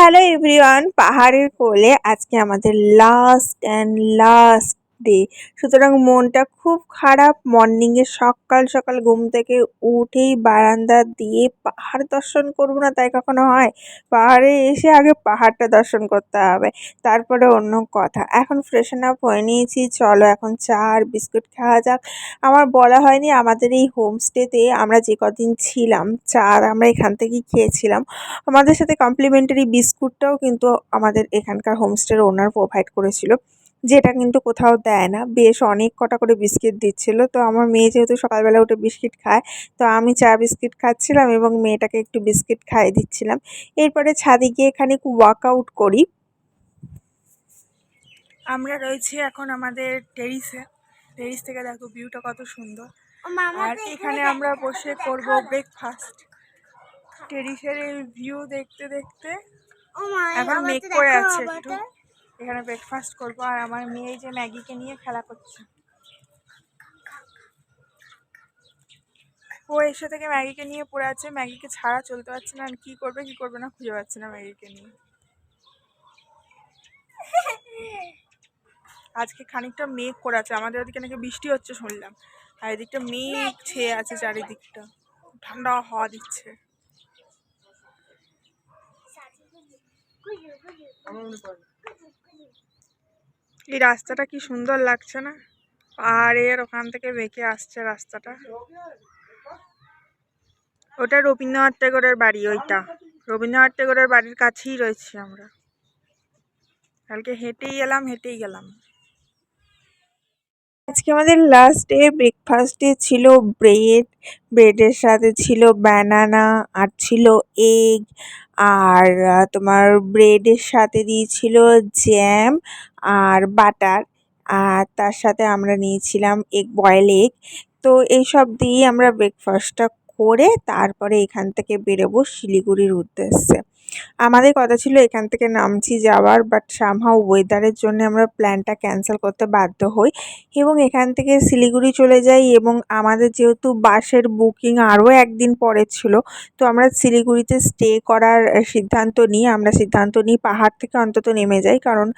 Hello everyone পাহাড়ের কোলে আজকে আমাদের লাস্ট অ্যান্ড লাস্ট ডে সুতরাং মনটা খুব খারাপ। মর্নিংয়ে সকাল সকাল ঘুম থেকে উঠেই বারান্দা দিয়ে পাহাড় দর্শন করব না তাই কখনো হয়? পাহাড়ে এসে আগে পাহাড়টা দর্শন করতে হবে। তারপরে অন্য কথা। এখন ফ্রেশন আপ হয়ে নিয়েছি। চলো এখন চা আর বিস্কুট খাওয়া যাক। আমার বলা হয়নি আমাদের এই হোমস্টেতে আমরা যে কদিন ছিলাম, চা আমরা এখান থেকেই খেয়েছিলাম। আমাদের সাথে কমপ্লিমেন্টারি বিস্কুটটাও কিন্তু আমাদের এখানকার হোমস্টের ওনার প্রোভাইড করেছিল। যেটা কিন্তু কোথাও দেয় না। বেশ অনেক কটা করে বিস্কিট দিচ্ছিল। তো আমার মেয়ে যেহেতু সকালবেলা উঠে বিস্কিট খায় তো আমি চা বিস্কিট খাচ্ছিলাম এবং মেয়েটাকে একটু বিস্কিট খাইয়ে দিচ্ছিলাম। এরপরে ছাদে গিয়ে খানিক ওয়ার্কআউট করি। আমরা রয়েছি এখন আমাদের টেরিসে টেরিস থেকে দেখো ভিউটা কত সুন্দর। আর এখানে আমরা বসে করব ব্রেকফাস্ট টেরিসের এই ভিউ দেখতে দেখতে এখন মেক করে আছে একটু। এখানে ব্রেকফাস্ট করব আর আমার মেয়ে যে ম্যাগিকে নিয়ে খেলা করছে। ও এসে থেকে ম্যাগিকে নিয়ে পড়ে আছে। ম্যাগিকে ছাড়া চলতে পারছে না। আর কী করবে কী করবে না খুঁজে পাচ্ছে না ম্যাগিকে নিয়ে। আজকে খানিকটা মেঘ করে আছে আমাদের ওদিকে নাকি বৃষ্টি হচ্ছে শুনলাম। আর এদিকটা মেঘ ছেয়ে আছে চারিদিকটা। ঠান্ডা হাওয়া দিচ্ছে। এই রাস্তাটা কি সুন্দর লাগছে না? পাহাড়ের ওখান থেকে বেঁকে আসছে রাস্তাটা। ওটা রবীন্দ্রনাথ টেগরের বাড়ি ওইটা। রবীন্দ্রনাথ টেগরের বাড়ির কাছেই রয়েছি আমরা। কালকে হেঁটেই এলাম, হেঁটেই গেলাম। আজকে আমাদের লাস্ট ডে ব্রেকফাস্টে ছিল ব্রেড ব্রেডের সাথে ছিল ব্যানানা আর ছিল এগ আর তোমার ব্রেডের সাথে দিয়েছিল জ্যাম আর বাটার আর তার সাথে আমরা নিয়েছিলাম এগ বয়েল এগ তো এইসব দিয়েই আমরা ব্রেকফাস্টটা করে তারপরে এখান থেকে বেরোবো শিলিগুড়ির উদ্দেশ্যে। আমাদের কথা ছিল এখান থেকে নামছি যাওয়ার বাট সামহাও ওয়েদারের জন্য আমরা প্ল্যানটা ক্যান্সেল করতে বাধ্য হই এবং এখান থেকে শিলিগুড়ি চলে যাই এবং আমাদের যেহেতু বাসের বুকিং আরও একদিন পরে ছিল, তো আমরা শিলিগুড়িতে স্টে করার সিদ্ধান্ত নিই। আমরা সিদ্ধান্ত নিই পাহাড় থেকে অন্তত নেমে যাই কারণ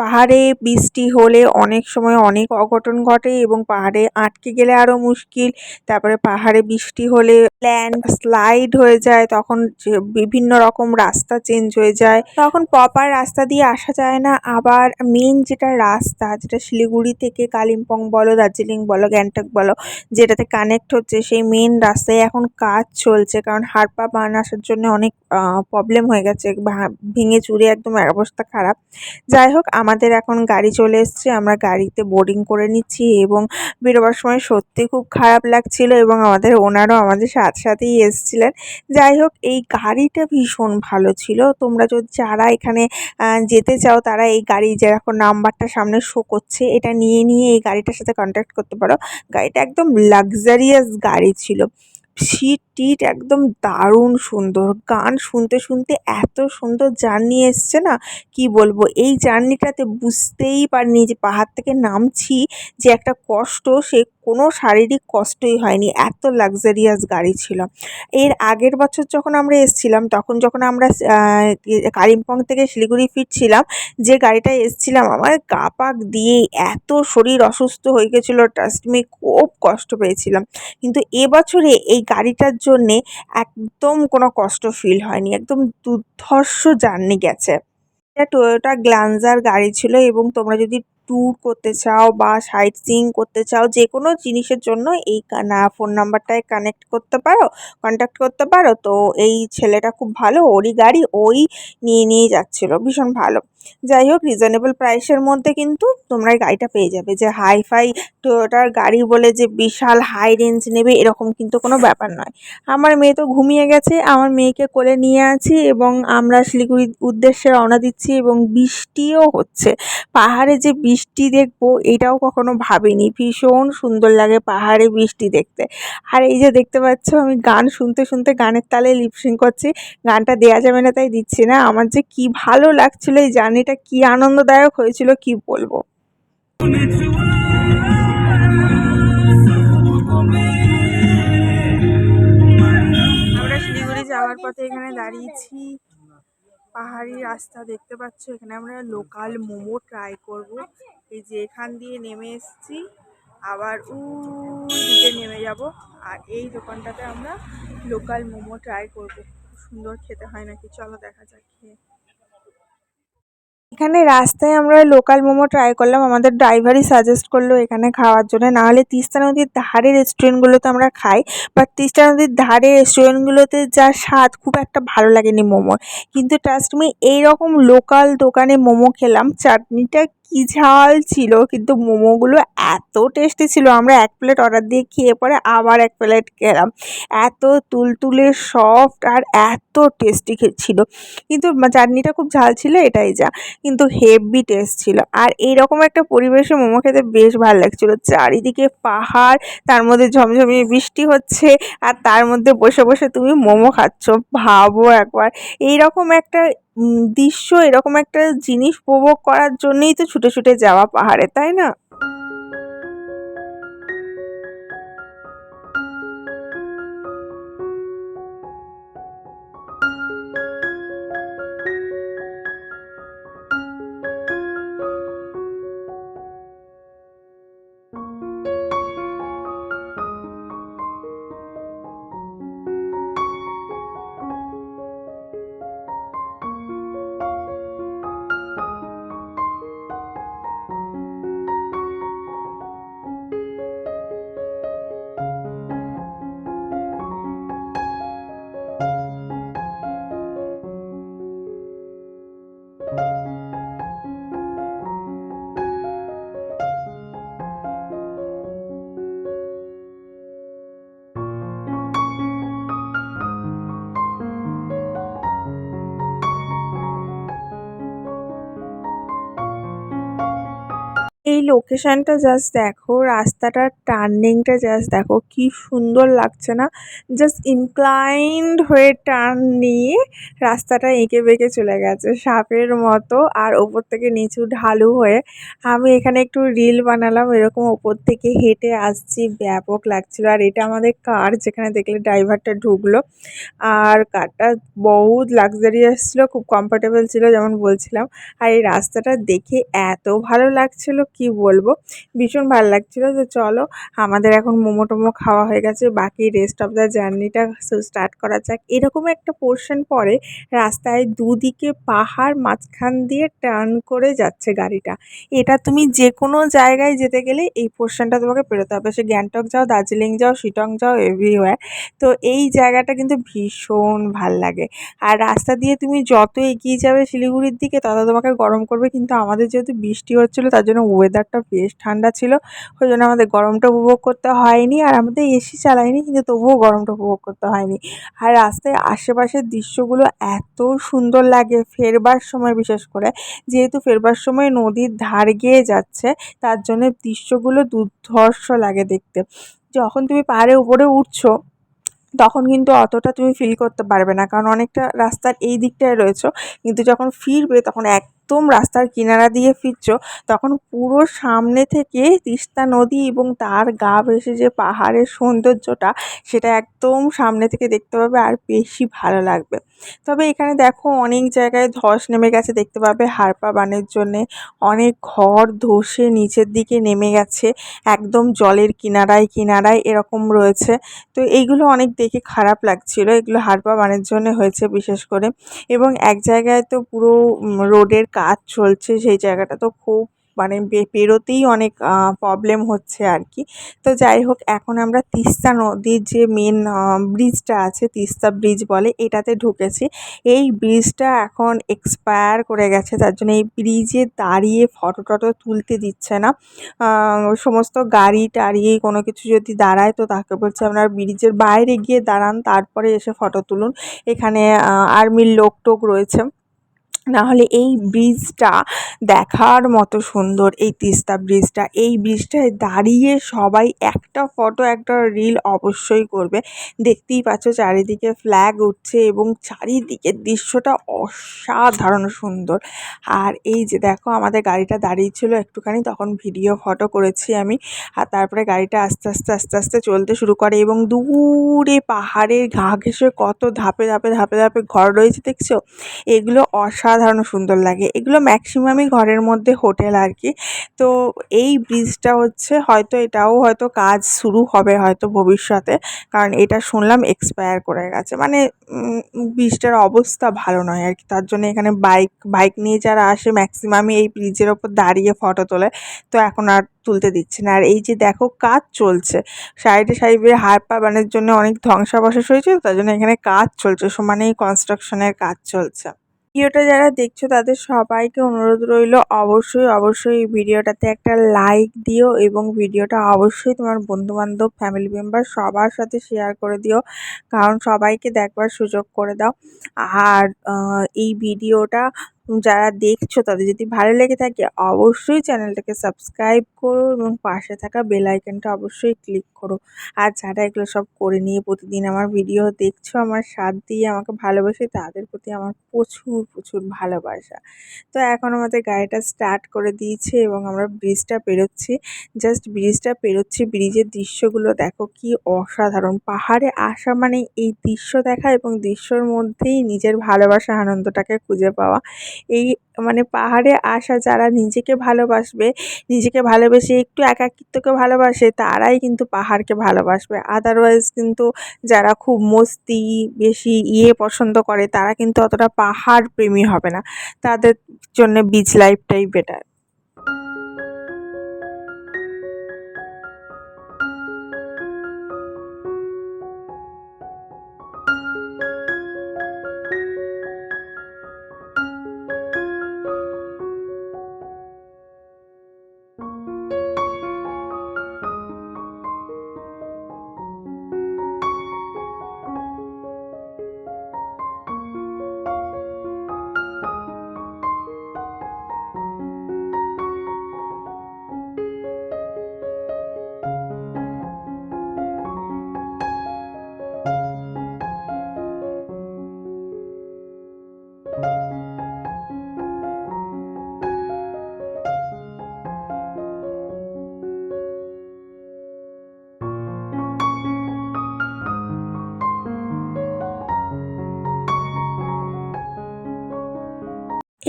পাহাড়ে বৃষ্টি হলে অনেক সময় অনেক অঘটন ঘটে এবং পাহাড়ে আটকে গেলে আরও মুশকিল, তারপরে পাহাড়ে বৃষ্টি হলে ল্যান্ড স্লাইড হয়ে যায়, তখন বিভিন্ন রকম রাস্তা চেঞ্জ হয়ে যায়। তখন প্রপার রাস্তা দিয়ে আসা যায় না। আবার মেন যেটা রাস্তা, যেটা শিলিগুড়ি থেকে কালিম্পং বলো, দার্জিলিং বলো, গ্যাংটক বলো, যেটাতে কানেক্ট হচ্ছে, সেই মেন রাস্তায় এখন কাজ চলছে। কারণ হাড়পা বান আসার জন্য অনেক প্রবলেম হয়ে গেছে। ভেঙে চুরে একদম অবস্থা খারাপ। যাই হোক, আমাদের এখন গাড়ি চলে এসছে। আমরা গাড়িতে বোর্ডিং করে নিচ্ছি এবং বেরোবার সময় সত্যি খুব খারাপ লাগছিল এবং আমাদের ওনারও আমাদের সাথে সাথেই এসছিলেন। যাই হোক, এই গাড়িটা ভীষণ ভালো ছিল। তোমরা যদি যারা এখানে যেতে চাও, তারা এই গাড়ি যেরকম নাম্বারটা সামনে শো করছে, এটা নিয়ে নিয়ে এই গাড়িটার সাথে কন্ট্যাক্ট করতে পারো। গাড়িটা একদম লাক্সারিয়াস গাড়ি ছিল। সিট টিট একদম দারুণ সুন্দর। গান শুনতে শুনতে এত সুন্দর জার্নি এসছে না? কি বলব? এই জার্নিটাতে বুঝতেই পারিনি যে পাহাড় থেকে নামছি যে একটা কষ্ট, সে কোনো শারীরিক কষ্টই হয়নি। এত লাক্সারিয়াস গাড়ি ছিল। এর আগের বছর যখন আমরা এসেছিলাম, তখন যখন আমরা কালিম্পং থেকে শিলিগুড়ি ফিরছিলাম, যে গাড়িটায় এসেছিলাম, আমার গা পাক দিয়ে এত শরীর অসুস্থ হয়ে গেছিল। ট্রাস্ট মি খুব কষ্ট পেয়েছিলাম। কিন্তু এবছরে এই গাড়িটার জন্যে একদম কোনো কষ্ট ফিল হয়নি, একদম দুর্ধর্ষ জার্নি গেছে। এটা টয়োটা গ্ল্যান্সার গাড়ি ছিল এবং তোমরা যদি ট্যুর করতে চাও বা সাইট সিইং করতে চাও, যে কোনো জিনিসের জন্য এই ফোন নাম্বারটায় কানেক্ট করতে পারো কন্ট্যাক্ট করতে পারো। তো এই ছেলেটা খুব ভালো, ওরই গাড়ি, ওই নিয়ে নিয়ে যাচ্ছিল, ভীষণ ভালো। যাই হোক রিজনেবল প্রাইসের মধ্যে কিন্তু তোমরা গাড়িটা পেয়ে যাবে। যে হাই ফাই টয়োটার গাড়ি বলে যে বিশাল হাই রেঞ্জ নেবে, এরকম কিন্তু কোনো ব্যাপার নয়। আমার মেয়ে তো ঘুমিয়ে গেছে, আমার মেয়েকে কোলে নিয়ে আছি এবং আমরা শিলিগুড়ির উদ্দেশ্যে রওনা দিচ্ছি এবং বৃষ্টিও হচ্ছে। পাহাড়ে যে বৃষ্টি দেখব, এটাও কখনো ভাবিনি। ভীষণ সুন্দর লাগে পাহাড়ে বৃষ্টি দেখতে। আর এই যে দেখতে পাচ্ছ, আমি গান শুনতে শুনতে গানের তালে লিপসিং করছি। গানটা দেওয়া যাবে না, তাই দিচ্ছি না। আমার যে কি ভালো লাগছিল এই জার্নিটা কি আনন্দদায়ক হয়েছিল কি বলব? আমরা শিলিগুড়ি যাওয়ার পথে এখানে দাঁড়িয়েছি। পাহাড়ি রাস্তা দেখতে পাচ্ছ, এখানে আমরা লোকাল মোমো ট্রাই করব। এই যে এখান দিয়ে নেমে এসেছি, আবার দিকে নেমে যাব। আর এই দোকানটাতে আমরা লোকাল মোমো ট্রাই করব। সুন্দর খেতে হয় নাকি? চলো দেখা যাক খেয়ে। এখানে রাস্তায় আমরা লোকাল মোমো ট্রাই করলাম। আমাদের ড্রাইভারই সাজেস্ট করল এখানে খাওয়ার জন্য। নাহলে তিস্তা নদীর ধারে রেস্টুরেন্টগুলোতে আমরা খাই। বা তিস্তা নদীর ধারে রেস্টুরেন্টগুলোতে যা স্বাদ খুব একটা ভালো লাগেনি মোমোর। কিন্তু ট্রাস্ট মি এইরকম লোকাল দোকানে মোমো খেলাম। চাটনিটা কি ঝাল ছিল, কিন্তু মোমোগুলো এত টেস্টি ছিল। আমরা এক প্লেট অর্ডার দিয়ে খেয়ে পরে আবার এক প্লেট খেলাম। এত তুলতুলে সফট আর এত টেস্টি ছিল। কিন্তু চাটনিটা খুব ঝাল ছিল, এটাই যা। কিন্তু হেভি টেস্ট ছিল। আর এইরকম একটা পরিবেশে মোমো খেতে বেশ ভালো লাগছিল। চারিদিকে পাহাড়, তার মধ্যে ঝমঝমিয়ে বৃষ্টি হচ্ছে, আর তার মধ্যে বসে বসে তুমি মোমো খাচ্ছ। ভাবো একবার। এইরকম একটা দৃশ্য এরকম একটা জিনিস উপভোগ করার জন্যেই তো ছুটে ছুটে যাওয়া পাহাড়ে তাই না? লোকেশনটা জাস্ট দেখো, রাস্তাটার টার্নিংটা জাস্ট দেখো, কি সুন্দর লাগছে না? জাস্ট ইনক্লাইনড হয়ে টার্ন নিয়ে রাস্তাটা এঁকে বেঁকে চলে গেছে সাপের মতো আর ওপর থেকে নিচু ঢালু হয়ে। আমি এখানে একটু রিল বানালাম, এরকম ওপর থেকে হেঁটে আসছি, ব্যাপক লাগছিল। আর এটা আমাদের কার যেখানে দেখলে ড্রাইভারটা ঢুকলো। আর কারটা বহুত লাক্সারিয়াস ছিল, খুব কমফোর্টেবল ছিল, যেমন বলছিলাম। আর এই রাস্তাটা দেখে এত ভালো লাগছিল, কি বলব। ভীষণ ভালো লাগছিল তো চলো, আমাদের এখন মোমো টোমো খাওয়া হয়ে গেছে, বাকি রেস্ট অফ দ্য জার্নিটা স্টার্ট করা যাক। এরকম একটা পোর্শন পরে রাস্তায় দুদিকে পাহাড় মাঝখান দিয়ে টার্ন করে যাচ্ছে গাড়িটা। এটা তুমি যে কোনো জায়গায় যেতে গেলে এই পোর্শনটা তোমাকে পেরোতে হবে। সে গ্যাংটক যাও, দার্জিলিং যাও, শিটং যাও এভরিওয়্যার তো এই জায়গাটা কিন্তু ভীষণ ভালো লাগে। আর রাস্তা দিয়ে তুমি যত এগিয়ে যাবে শিলিগুড়ির দিকে, তত তোমাকে গরম করবে। কিন্তু আমাদের যেহেতু বৃষ্টি হচ্ছিল, তার জন্য ওয়েদারটা বেশ ঠান্ডা ছিল। ওই জন্য আমাদের গরমটা উপভোগ করতে হয়নি আর আমাদের এসি চালাইনি কিন্তু তবুও গরমটা উপভোগ করতে হয়নি। আর রাস্তায় আশেপাশের দৃশ্যগুলো এত সুন্দর লাগে ফেরবার সময় বিশেষ করে। যেহেতু ফেরবার সময় নদীর ধার গিয়ে যাচ্ছে, তার জন্য দৃশ্যগুলো দুর্ধর্ষ লাগে দেখতে। যখন তুমি পাহাড়ে উপরে উঠছো, তখন কিন্তু অতটা তুমি ফিল করতে পারবে না, কারণ অনেকটা রাস্তার এই দিকটায় রয়েছো। কিন্তু যখন ফিরবে, তখন এক একদম রাস্তার কিনারা দিয়ে ফিরছো, তখন পুরো সামনে থেকে তিস্তা নদী এবং তার গা ভেসে যে পাহাড়ের সৌন্দর্যটা, সেটা একদম সামনে থেকে দেখতে পাবে আর বেশি ভালো লাগবে। তবে এখানে দেখো অনেক জায়গায় ধস নেমে গেছে, দেখতে পাবে হারপা বানের জন্যে। অনেক ঘর ধসে নিচের দিকে নেমে গেছে, একদম জলের কিনারায় কিনারায় এরকম রয়েছে। তো এইগুলো অনেক দেখে খারাপ লাগছিল, এগুলো হারপা বানের জন্য হয়েছে বিশেষ করে। এবং এক জায়গায় তো পুরো রোডের কাজ চলছে সেই জায়গাটা তো খুব মানে পেরোতেই অনেক প্রবলেম হচ্ছে আর কি তো যাই হোক, এখন আমরা তিস্তা নদীর যে মেন ব্রিজটা আছে, তিস্তা ব্রিজ বলে, এটাতে ঢুকেছি। এই ব্রিজটা এখন এক্সপায়ার করে গেছে, তার জন্য এই ব্রিজে দাঁড়িয়ে ফটো টটো তুলতে দিচ্ছে না। সমস্ত গাড়ি টাড়ি, কোনো কিছু যদি দাঁড়ায়, তো তাকে বলছে আপনার ব্রিজের বাইরে গিয়ে দাঁড়ান, তারপরে এসে ফটো তুলুন। এখানে আর্মির লোক টোক রয়েছে। নাহলে এই ব্রিজটা দেখার মতো সুন্দর, এই তিস্তা ব্রিজটা। এই ব্রিজটায় দাঁড়িয়ে সবাই একটা ফটো একটা রিল অবশ্যই করবে। দেখতেই পাচ্ছ চারিদিকে ফ্ল্যাগ উঠছে এবং চারিদিকের দৃশ্যটা অসাধারণ সুন্দর। আর এই যে দেখো, আমাদের গাড়িটা দাঁড়িয়ে ছিল একটুখানি, তখন ভিডিও ফটো করেছি আমি। আর তারপরে গাড়িটা আস্তে আস্তে আস্তে আস্তে চলতে শুরু করে এবং দূরে পাহাড়ের ঘা ঘেঁষে কত ধাপে ধাপে ধাপে ধাপে ঘর রয়েছে, দেখছ? এগুলো অসাধারণ সুন্দর লাগে। এগুলো ম্যাক্সিমামই ঘরের মধ্যে হোটেল আর কি তো এই ব্রিজটা হচ্ছে, হয়তো এটাও হয়তো কাজ শুরু হবে হয়তো ভবিষ্যতে, কারণ এটা শুনলাম এক্সপায়ার করে গেছে। মানে ব্রিজটার অবস্থা ভালো নয় আর কি তার জন্য এখানে বাইক বাইক নিয়ে যারা আসে ম্যাক্সিমামই এই ব্রিজের ওপর দাঁড়িয়ে ফটো তোলে। তো এখন আর তুলতে দিচ্ছে না। আর এই যে দেখো কাজ চলছে। সাইডে সাইডে হাড় পা বানের জন্য অনেক ধ্বংসাবশেষ হয়েছে, তার জন্য এখানে কাজ চলছে। সমানেই কনস্ট্রাকশনের কাজ চলছে। ভিডিওটা যারা দেখছ, তাদের সবাইকে অনুরোধ রইল, অবশ্যই অবশ্যই এই ভিডিওটাতে একটা লাইক দিও এবং ভিডিওটা অবশ্যই তোমার বন্ধুবান্ধব, ফ্যামিলি মেম্বার সবার সাথে শেয়ার করে দিও, কারণ সবাইকে দেখবার সুযোগ করে দাও। আর এই ভিডিওটা যারা দেখছ, তাদের যদি ভালো লেগে থাকে, অবশ্যই চ্যানেলটাকে সাবস্ক্রাইব করো এবং পাশে থাকা বেল আইকনটা অবশ্যই ক্লিক করো। আর যারা এগুলো সব করে নিয়ে প্রতিদিন আমার ভিডিও দেখছ, আমার সাথ দিয়ে আমাকে ভালোবাসে, তাদের প্রতি আমার প্রচুর প্রচুর ভালোবাসা। তো এখন আমাদের গাড়িটা স্টার্ট করে দিয়েছে এবং আমরা ব্রিজটা পেরোচ্ছি। জাস্ট ব্রিজটা পেরোচ্ছি ব্রিজের দৃশ্যগুলো দেখো কি অসাধারণ। পাহাড়ে আসা মানে এই দৃশ্য দেখা এবং দৃশ্যর মধ্যেই নিজের ভালোবাসা, আনন্দটাকে খুঁজে পাওয়া। এই মানে পাহাড়ে আসা যারা নিজেকে ভালোবাসবে, নিজেকে ভালোবেসে একটু একাকিত্বকে ভালোবাসে, তারাই কিন্তু পাহাড়কে ভালোবাসবে। আদারওয়াইজ কিন্তু যারা খুব মস্তি, বেশি ইয়ে পছন্দ করে, তারা কিন্তু অতটা পাহাড় প্রেমী হবে না। তাদের জন্য বিচ লাইফটাই বেটার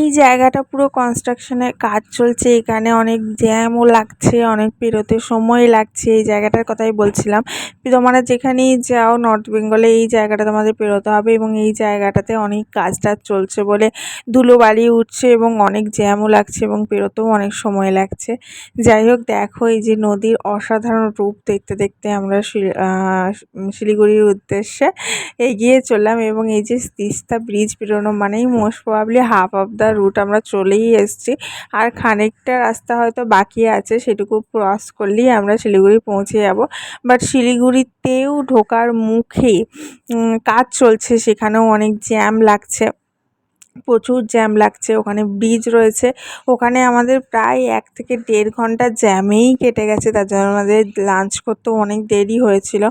এই জায়গাটা পুরো কনস্ট্রাকশনের কাজ চলছে। এখানে অনেক জ্যামও লাগছে, অনেক পেরোতে সময় লাগছে। এই জায়গাটার কথাই বলছিলাম। তোমরা যেখানেই যাও নর্থ বেঙ্গলে এই জায়গাটা তোমাদের পেরোতে হবে এবং এই জায়গাটাতে অনেক কাজ টাজ চলছে বলে ধুলো বালি উঠছে এবং অনেক জ্যামও লাগছে এবং পেরোতেও অনেক সময় লাগছে। যাই হোক, দেখো এই যে নদীর অসাধারণ রূপ দেখতে দেখতে আমরা শিলিগুড়ির উদ্দেশ্যে এগিয়ে চললাম এবং এই যে তিস্তা ব্রিজ পেরোনো মানেই most probably half of the route আমরা চলেই এসছি। আর খানিকটা রাস্তা হয়তো বাকি আছে, সেটুকু ক্রস করলেই আমরা শিলিগুড়ি পৌঁছে যাব। বাট শিলিগুড়িতেও ঢোকার মুখে কাজ চলছে, সেখানেও অনেক জ্যাম লাগছে। প্রচুর জ্যাম লাগছে, ওখানে ব্রিজ রয়েছে। ওখানে আমাদের প্রায় এক থেকে দেড় ঘণ্টা জ্যামেই কেটে গেছে, তার জন্য আমাদের লাঞ্চ করতেও অনেক দেরি হয়েছিল।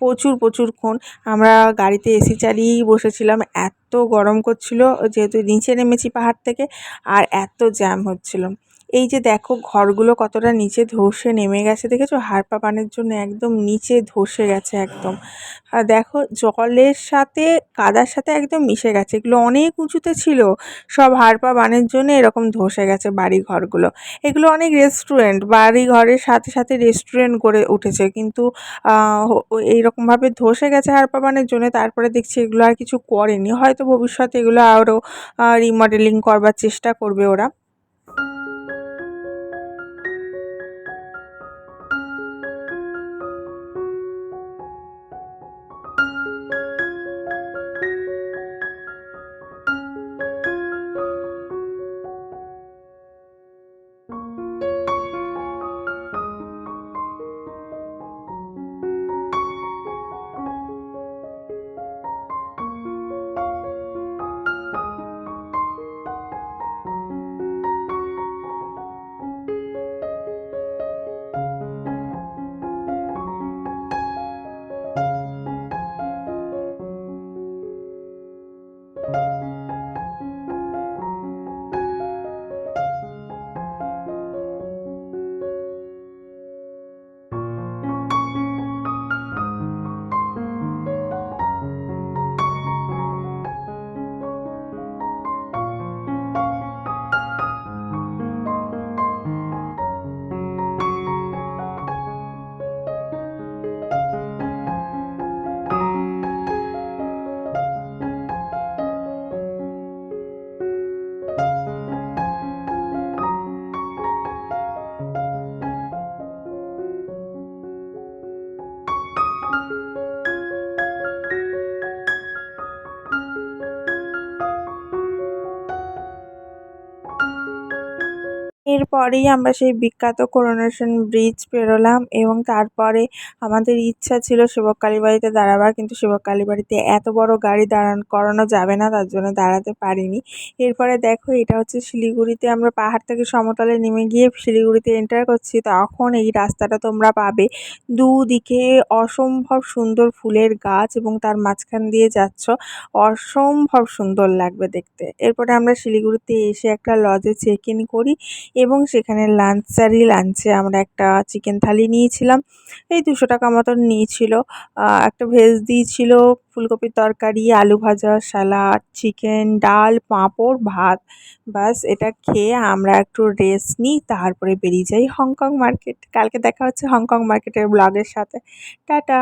প্রচুর প্রচুরক্ষণ আমরা গাড়িতে এসি চালিয়েই বসেছিলাম, এত গরম করছিল, যেহেতু নিচে নেমেছি পাহাড় থেকে, আর এত জ্যাম হচ্ছিল। এই যে দেখো ঘরগুলো কতটা নিচে ধসে নেমে গেছে, দেখেছ? হাড়পা বানের জন্য একদম নিচে ধসে গেছে একদম। আর দেখো জলের সাথে, কাদার সাথে একদম মিশে গেছে। এগুলো অনেক উঁচুতে ছিল, সব হাড়পা বানের জন্য এরকম ধসে গেছে বাড়ি ঘরগুলো। এগুলো অনেক রেস্টুরেন্ট বাড়ি ঘরের সাথে সাথে রেস্টুরেন্ট গড়ে উঠেছে। কিন্তু এইরকমভাবে ধসে গেছে হাড়পা বানের জন্য, তারপরে দেখছি এগুলো আর কিছু করেনি। হয়তো ভবিষ্যতে এগুলো আরও রিমডেলিং করবার চেষ্টা করবে ওরা। এরপরেই আমরা সেই বিখ্যাত করোনেশন ব্রিজ পেরোলাম এবং তারপরে আমাদের ইচ্ছা ছিল শিবক কালীবাড়িতে দাঁড়াবার, কিন্তু শিবক কালীবাড়িতে এত বড় গাড়ি দাঁড়ান, করানো যাবে না, তার জন্য দাঁড়াতে পারিনি। এরপরে দেখো এটা হচ্ছে শিলিগুড়িতে আমরা পাহাড় থেকে সমতলে নেমে গিয়ে শিলিগুড়িতে এন্টার করছি, তখন এই রাস্তাটা তোমরা পাবে। দুদিকে অসম্ভব সুন্দর ফুলের গাছ এবং তার মাঝখান দিয়ে যাচ্ছ, অসম্ভব সুন্দর লাগবে দেখতে। এরপরে আমরা শিলিগুড়িতে এসে একটা লজে চেক ইন করি এবং সেখানে লাঞ্চ সারি লাঞ্চে আমরা একটা চিকেন থালি নিয়েছিলাম। এই দুশো টাকা মতন নিয়েছিল। একটা ভেজ দিয়েছিল, ফুলকপির তরকারি, আলু ভাজা স্যালাড চিকেন, ডাল, পাঁপড়, ভাত। ব্যাস, এটা খেয়ে আমরা একটু রেস্ট নিই, তারপরে বেরিয়ে যাই হংকং মার্কেট। কালকে দেখা হচ্ছে হংকং মার্কেটের ব্লগের সাথে। টাটা!